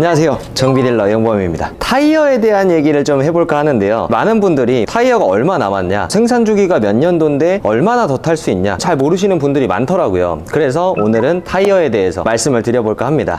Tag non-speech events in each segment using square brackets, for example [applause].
안녕하세요. 정비딜러 영범입니다. 타이어에 대한 얘기를 좀 해볼까 하는데요. 많은 분들이 타이어가 얼마 남았냐 생산 주기가 몇 년도인데 얼마나 더 탈 수 있냐 잘 모르시는 분들이 많더라고요. 그래서 오늘은 타이어에 대해서 말씀을 드려볼까 합니다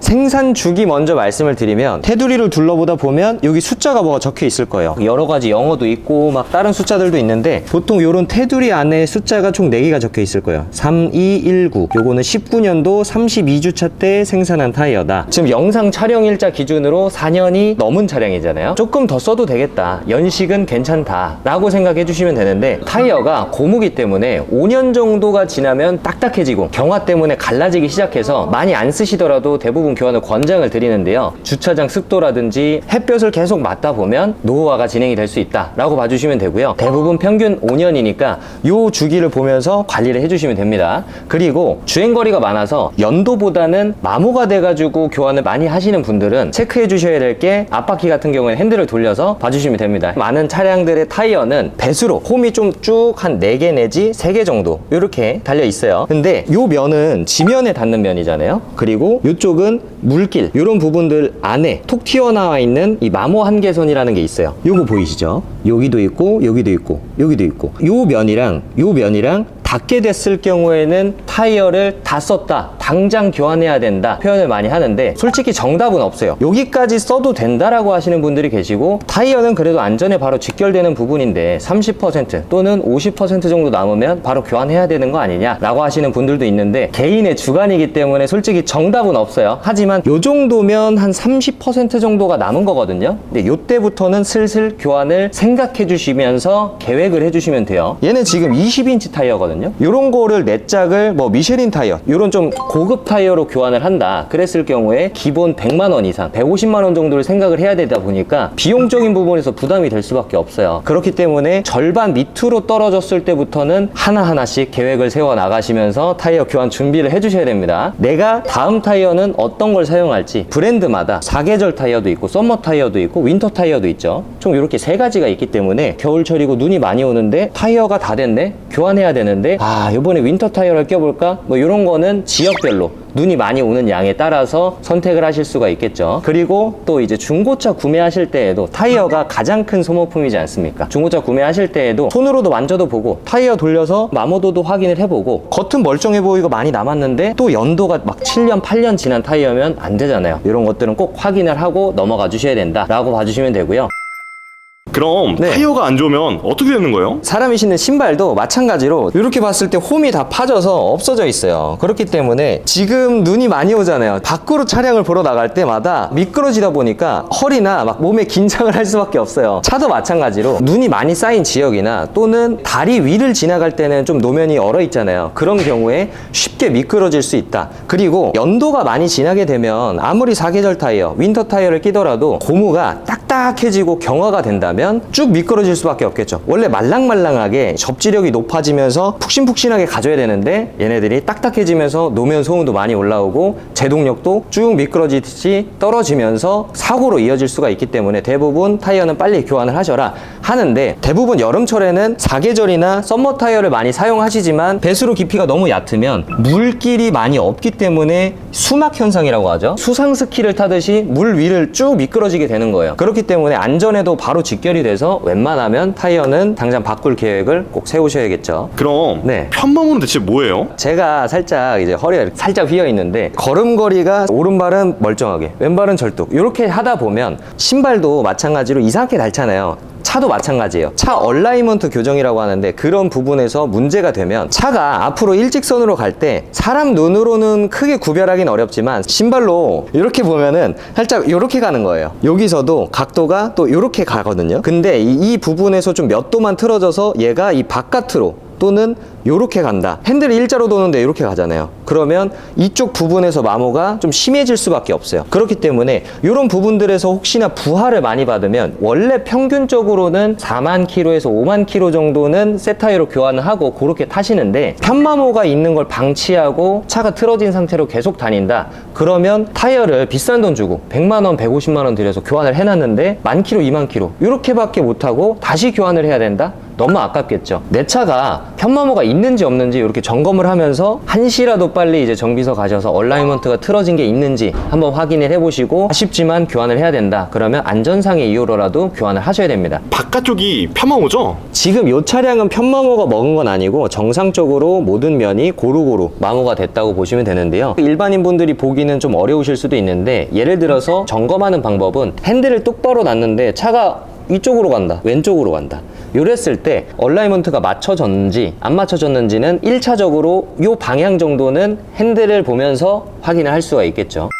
생산 주기 먼저 말씀을 드리면 테두리를 둘러보다 보면 여기 숫자가 뭐가 적혀 있을 거예요. 여러 가지 영어도 있고 막 다른 숫자들도 있는데 보통 요런 테두리 안에 숫자가 총 4개가 적혀 있을 거예요. 3219 요거는 19년도 32주차 때 생산한 타이어다. 지금 영상 촬영 일자 기준으로 4년이 넘은 차량이잖아요. 조금 더 써도 되겠다. 연식은 괜찮다. 라고 생각해 주시면 되는데 타이어가 고무기 때문에 5년 정도가 지나면 딱딱해지고 경화 때문에 갈라지기 시작해서 많이 안 쓰시더라도 대부분 교환을 권장을 드리는데요. 주차장 습도라든지 햇볕을 계속 맞다 보면 노후화가 진행이 될 수 있다라고 봐주시면 되고요. 대부분 평균 5년이니까 요 주기를 보면서 관리를 해주시면 됩니다. 그리고 주행거리가 많아서 연도보다는 마모가 돼가지고 교환을 많이 하시는 분들은 체크해 주셔야 될 게 앞바퀴 같은 경우에 핸들을 돌려서 봐주시면 됩니다. 많은 차량들의 타이어는 배수로 홈이 좀 쭉 한 4개 내지 3개 정도 이렇게 달려 있어요. 근데 요 면은 지면에 닿는 면이잖아요. 그리고 요쪽은 물길 이런 부분들 안에 톡 튀어나와 있는 이 마모 한계선이라는 게 있어요. 요거 보이시죠? 여기도 있고 여기도 있고 여기도 있고 요 면이랑 요 면이랑 닿게 됐을 경우에는 타이어를 다 썼다. 당장 교환해야 된다. 표현을 많이 하는데 솔직히 정답은 없어요. 여기까지 써도 된다라고 하시는 분들이 계시고 타이어는 그래도 안전에 바로 직결되는 부분인데 30% 또는 50% 정도 남으면 바로 교환해야 되는 거 아니냐라고 하시는 분들도 있는데 개인의 주관이기 때문에 솔직히 정답은 없어요. 하지만 요 정도면 한 30% 정도가 남은 거거든요. 근데 요때부터는 슬슬 교환을 생각해 주시면서 계획을 해 주시면 돼요. 얘는 지금 20인치 타이어거든요. 요런 거를 네 짝을 뭐 미쉐린 타이어, 요런 좀 고급 타이어로 교환을 한다. 그랬을 경우에 기본 100만 원 이상, 150만 원 정도를 생각을 해야 되다 보니까 비용적인 부분에서 부담이 될 수밖에 없어요. 그렇기 때문에 절반 밑으로 떨어졌을 때부터는 하나하나씩 계획을 세워 나가시면서 타이어 교환 준비를 해 주셔야 됩니다. 내가 다음 타이어는 어떤 걸 사용할지 브랜드마다 사계절 타이어도 있고 썸머 타이어도 있고 윈터 타이어도 있죠. 총 이렇게 세 가지가 있기 때문에 겨울철이고 눈이 많이 오는데 타이어가 다 됐네? 교환해야 되는데 아 이번에 윈터 타이어를 껴볼까? 뭐 이런 거는 지역별로 눈이 많이 오는 양에 따라서 선택을 하실 수가 있겠죠. 그리고 또 이제 중고차 구매하실 때에도 타이어가 가장 큰 소모품이지 않습니까? 중고차 구매하실 때에도 손으로도 만져도 보고 타이어 돌려서 마모도도 확인을 해보고 겉은 멀쩡해 보이고 많이 남았는데 또 연도가 막 7년, 8년 지난 타이어면 안 되잖아요. 이런 것들은 꼭 확인을 하고 넘어가 주셔야 된다라고 봐주시면 되고요. 그럼 네. 타이어가 안 좋으면 어떻게 되는 거예요? 사람이 신는 신발도 마찬가지로 이렇게 봤을 때 홈이 다 파져서 없어져 있어요. 그렇기 때문에 지금 눈이 많이 오잖아요. 밖으로 차량을 보러 나갈 때마다 미끄러지다 보니까 허리나 막 몸에 긴장을 할 수밖에 없어요. 차도 마찬가지로 눈이 많이 쌓인 지역이나 또는 다리 위를 지나갈 때는 좀 노면이 얼어 있잖아요. 그런 경우에 쉽게 미끄러질 수 있다. 그리고 연도가 많이 지나게 되면 아무리 사계절 타이어, 윈터 타이어를 끼더라도 고무가 딱딱해지고 경화가 된다면 쭉 미끄러질 수밖에 없겠죠. 원래 말랑말랑하게 접지력이 높아지면서 푹신푹신하게 가져야 되는데 얘네들이 딱딱해지면서 노면 소음도 많이 올라오고 제동력도 쭉 미끄러지듯이 떨어지면서 사고로 이어질 수가 있기 때문에 대부분 타이어는 빨리 교환을 하셔라 하는데 대부분 여름철에는 사계절이나 썸머 타이어를 많이 사용하시지만 배수로 깊이가 너무 얕으면 물길이 많이 없기 때문에 수막 현상이라고 하죠. 수상 스키를 타듯이 물 위를 쭉 미끄러지게 되는 거예요. 그렇기 때문에 안전에도 바로 직결이 돼서 웬만하면 타이어는 당장 바꿀 계획을 꼭 세우셔야겠죠. 그럼 네. 편마모는 대체 뭐예요? 제가 살짝 이제 허리가 살짝 휘어 있는데 걸음걸이가 오른발은 멀쩡하게 왼발은 절뚝 이렇게 하다 보면 신발도 마찬가지로 이상하게 닳잖아요. 차도 마찬가지예요. 차 얼라이먼트 교정이라고 하는데 그런 부분에서 문제가 되면 차가 앞으로 일직선으로 갈 때 사람 눈으로는 크게 구별하기는 어렵지만 신발로 이렇게 보면은 살짝 이렇게 가는 거예요. 여기서도 각도가 또 이렇게 가거든요. 근데 이, 이 부분에서 좀 몇 도만 틀어져서 얘가 이 바깥으로 또는 요렇게 간다. 핸들이 일자로 도는데 이렇게 가잖아요. 그러면 이쪽 부분에서 마모가 좀 심해질 수밖에 없어요. 그렇기 때문에 이런 부분들에서 혹시나 부하를 많이 받으면 원래 평균적으로는 4만 킬로에서 5만 킬로 정도는 새 타이어로 교환을 하고 그렇게 타시는데 편마모가 있는 걸 방치하고 차가 틀어진 상태로 계속 다닌다. 그러면 타이어를 비싼 돈 주고 100만 원, 150만 원 들여서 교환을 해놨는데 만 킬로, 2만 킬로 이렇게밖에 못 하고 다시 교환을 해야 된다. 너무 아깝겠죠. 내 차가 편마모가 있는지 없는지 이렇게 점검을 하면서 한시라도 빨리 이제 정비소 가셔서 얼라이먼트가 틀어진 게 있는지 한번 확인을 해보시고 아쉽지만 교환을 해야 된다. 그러면 안전상의 이유로라도 교환을 하셔야 됩니다. 바깥쪽이 편마모죠? 지금 이 차량은 편마모가 먹은 건 아니고 정상적으로 모든 면이 고루고루 마모가 됐다고 보시면 되는데요. 일반인 분들이 보기는 좀 어려우실 수도 있는데 예를 들어서 점검하는 방법은 핸들을 똑바로 놨는데 차가 이쪽으로 간다, 왼쪽으로 간다. 이랬을 때 얼라이먼트가 맞춰졌는지 안 맞춰졌는지는 1차적으로 이 방향 정도는 핸들을 보면서 확인을 할 수가 있겠죠.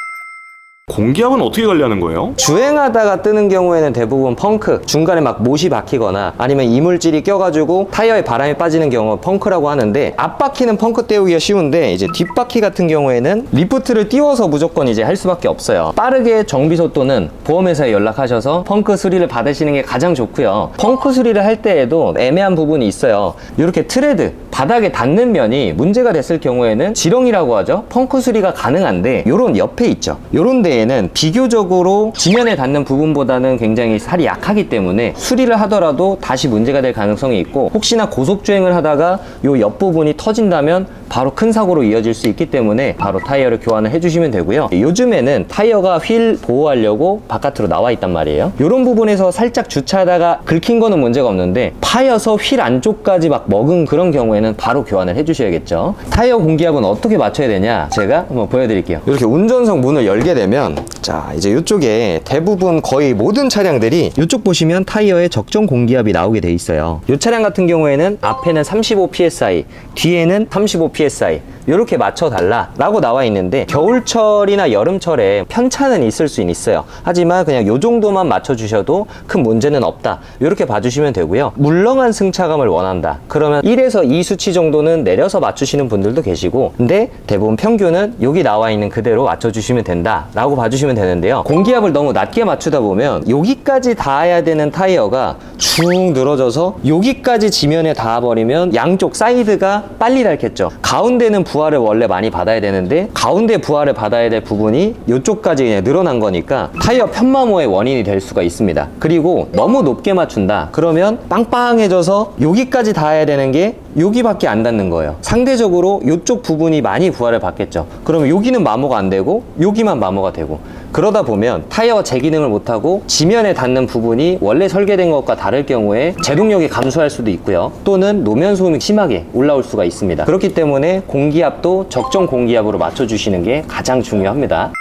공기압은 어떻게 관리하는 거예요? 주행하다가 뜨는 경우에는 대부분 펑크 중간에 막 못이 박히거나 아니면 이물질이 껴가지고 타이어에 바람이 빠지는 경우 펑크라고 하는데 앞바퀴는 펑크 떼우기가 쉬운데 이제 뒷바퀴 같은 경우에는 리프트를 띄워서 무조건 이제 할 수밖에 없어요. 빠르게 정비소 또는 보험회사에 연락하셔서 펑크 수리를 받으시는 게 가장 좋고요. 펑크 수리를 할 때에도 애매한 부분이 있어요. 이렇게 트레드 바닥에 닿는 면이 문제가 됐을 경우에는 지렁이라고 하죠. 펑크 수리가 가능한데 요런 옆에 있죠. 요런 데 에는 비교적으로 지면에 닿는 부분보다는 굉장히 살이 약하기 때문에 수리를 하더라도 다시 문제가 될 가능성이 있고 혹시나 고속주행을 하다가 요 옆부분이 터진다면 바로 큰 사고로 이어질 수 있기 때문에 바로 타이어를 교환을 해주시면 되고요. 요즘에는 타이어가 휠 보호하려고 바깥으로 나와 있단 말이에요. 요런 부분에서 살짝 주차하다가 긁힌 거는 문제가 없는데 파여서 휠 안쪽까지 막 먹은 그런 경우에는 바로 교환을 해주셔야겠죠. 타이어 공기압은 어떻게 맞춰야 되냐 제가 한번 보여드릴게요. 이렇게 운전석 문을 열게 되면 자 이제 이쪽에 대부분 거의 모든 차량들이 이쪽 보시면 타이어에 적정 공기압이 나오게 돼 있어요. 이 차량 같은 경우에는 앞에는 35 psi 뒤에는 35 psi 이렇게 맞춰 달라 라고 나와 있는데 겨울철이나 여름철에 편차는 있을 수 있어요. 하지만 그냥 요 정도만 맞춰 주셔도 큰 문제는 없다. 이렇게 봐주시면 되고요. 물렁한 승차감을 원한다. 그러면 1에서 2 수치 정도는 내려서 맞추시는 분들도 계시고 근데 대부분 평균은 여기 나와 있는 그대로 맞춰 주시면 된다 라고 봐주시면 되는데요. 공기압을 너무 낮게 맞추다 보면 여기까지 닿아야 되는 타이어가 쭉 늘어져서 여기까지 지면에 닿아버리면 양쪽 사이드가 빨리 닳겠죠. 가운데는 부하를 원래 많이 받아야 되는데 가운데 부하를 받아야 될 부분이 이쪽까지 그냥 늘어난 거니까 타이어 편마모의 원인이 될 수가 있습니다. 그리고 너무 높게 맞춘다. 그러면 빵빵해져서 여기까지 닿아야 되는 게 여기밖에 안 닿는 거예요. 상대적으로 이쪽 부분이 많이 부하를 받겠죠. 그러면 여기는 마모가 안 되고 여기만 마모가 되고 그러다 보면 타이어가 제 기능을 못하고 지면에 닿는 부분이 원래 설계된 것과 다를 경우에 제동력이 감소할 수도 있고요. 또는 노면 소음이 심하게 올라올 수가 있습니다. 그렇기 때문에 공기압도 적정 공기압으로 맞춰주시는 게 가장 중요합니다.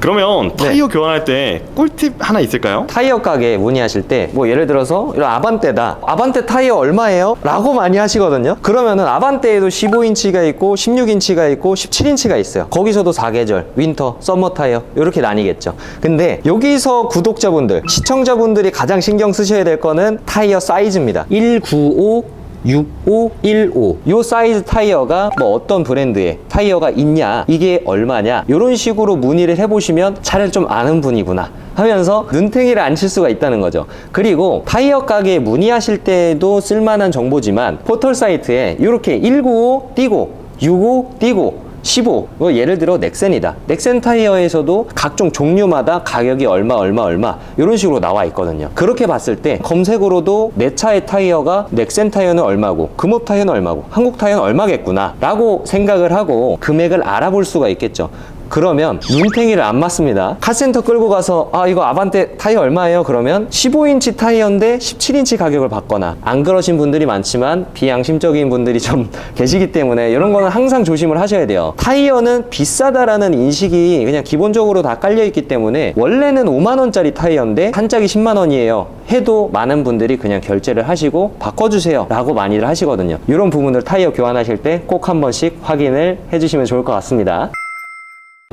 그러면 타이어 교환할 때 꿀팁 하나 있을까요? 타이어 가게 문의하실 때 뭐 예를 들어서 이런 아반떼다. 아반떼 타이어 얼마예요? 라고 많이 하시거든요. 그러면은 아반떼에도 15인치가 있고 16인치가 있고 17인치가 있어요. 거기서도 사계절 윈터 썸머 타이어 이렇게 나뉘겠죠. 근데 여기서 구독자분들 시청자분들이 가장 신경 쓰셔야 될 거는 타이어 사이즈입니다. 195 6515. 요 사이즈 타이어가 뭐 어떤 브랜드의 타이어가 있냐, 이게 얼마냐, 이런 식으로 문의를 해보시면 차를 좀 아는 분이구나. 하면서 눈탱이를 안 칠 수가 있다는 거죠. 그리고 타이어 가게에 문의하실 때도 쓸만한 정보지만 포털 사이트에 이렇게 195 띄고 65 띄고 15. 뭐 예를 들어 넥센이다. 넥센 타이어에서도 각종 종류마다 가격이 얼마 얼마 얼마 이런 식으로 나와 있거든요. 그렇게 봤을 때 검색으로도 내 차의 타이어가 넥센 타이어는 얼마고 금호 타이어는 얼마고 한국 타이어는 얼마겠구나 라고 생각을 하고 금액을 알아볼 수가 있겠죠. 그러면 눈탱이를 안 맞습니다. 카센터 끌고 가서 아 이거 아반떼 타이어 얼마예요? 그러면 15인치 타이어인데 17인치 가격을 받거나 안 그러신 분들이 많지만 비양심적인 분들이 좀 [laughs] 계시기 때문에 이런 거는 항상 조심을 하셔야 돼요. 타이어는 비싸다라는 인식이 그냥 기본적으로 다 깔려 있기 때문에 원래는 5만 원짜리 타이어인데 한 짝이 10만 원이에요. 해도 많은 분들이 그냥 결제를 하시고 바꿔주세요 라고 많이들 하시거든요. 이런 부분들 타이어 교환하실 때 꼭 한 번씩 확인을 해주시면 좋을 것 같습니다.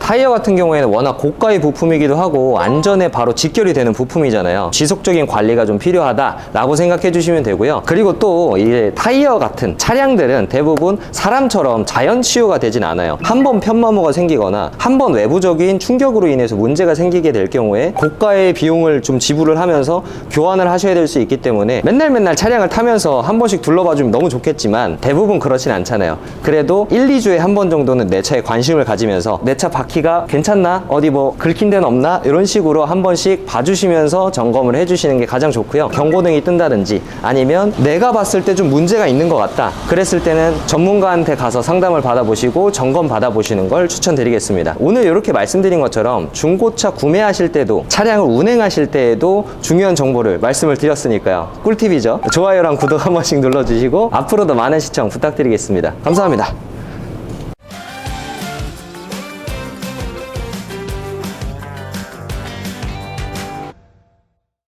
타이어 같은 경우에는 워낙 고가의 부품이기도 하고 안전에 바로 직결이 되는 부품이잖아요. 지속적인 관리가 좀 필요하다라고 생각해 주시면 되고요. 그리고 또이 타이어 같은 차량들은 대부분 사람처럼 자연 치유가 되진 않아요. 한 번 편마모가 생기거나 한 번 외부적인 충격으로 인해서 문제가 생기게 될 경우에 고가의 비용을 좀 지불을 하면서 교환을 하셔야 될 수 있기 때문에 맨날 맨날 차량을 타면서 한 번씩 둘러봐 주면 너무 좋겠지만 대부분 그렇진 않잖아요. 그래도 1, 2주에 한 번 정도는 내 차에 관심을 가지면서 내차 바퀴가 괜찮나? 어디 뭐 긁힌 데는 없나? 이런 식으로 한 번씩 봐주시면서 점검을 해주시는 게 가장 좋고요. 경고등이 뜬다든지 아니면 내가 봤을 때 좀 문제가 있는 것 같다. 그랬을 때는 전문가한테 가서 상담을 받아보시고 점검 받아보시는 걸 추천드리겠습니다. 오늘 이렇게 말씀드린 것처럼 중고차 구매하실 때도 차량을 운행하실 때에도 중요한 정보를 말씀을 드렸으니까요. 꿀팁이죠. 좋아요랑 구독 한 번씩 눌러주시고 앞으로도 많은 시청 부탁드리겠습니다. 감사합니다.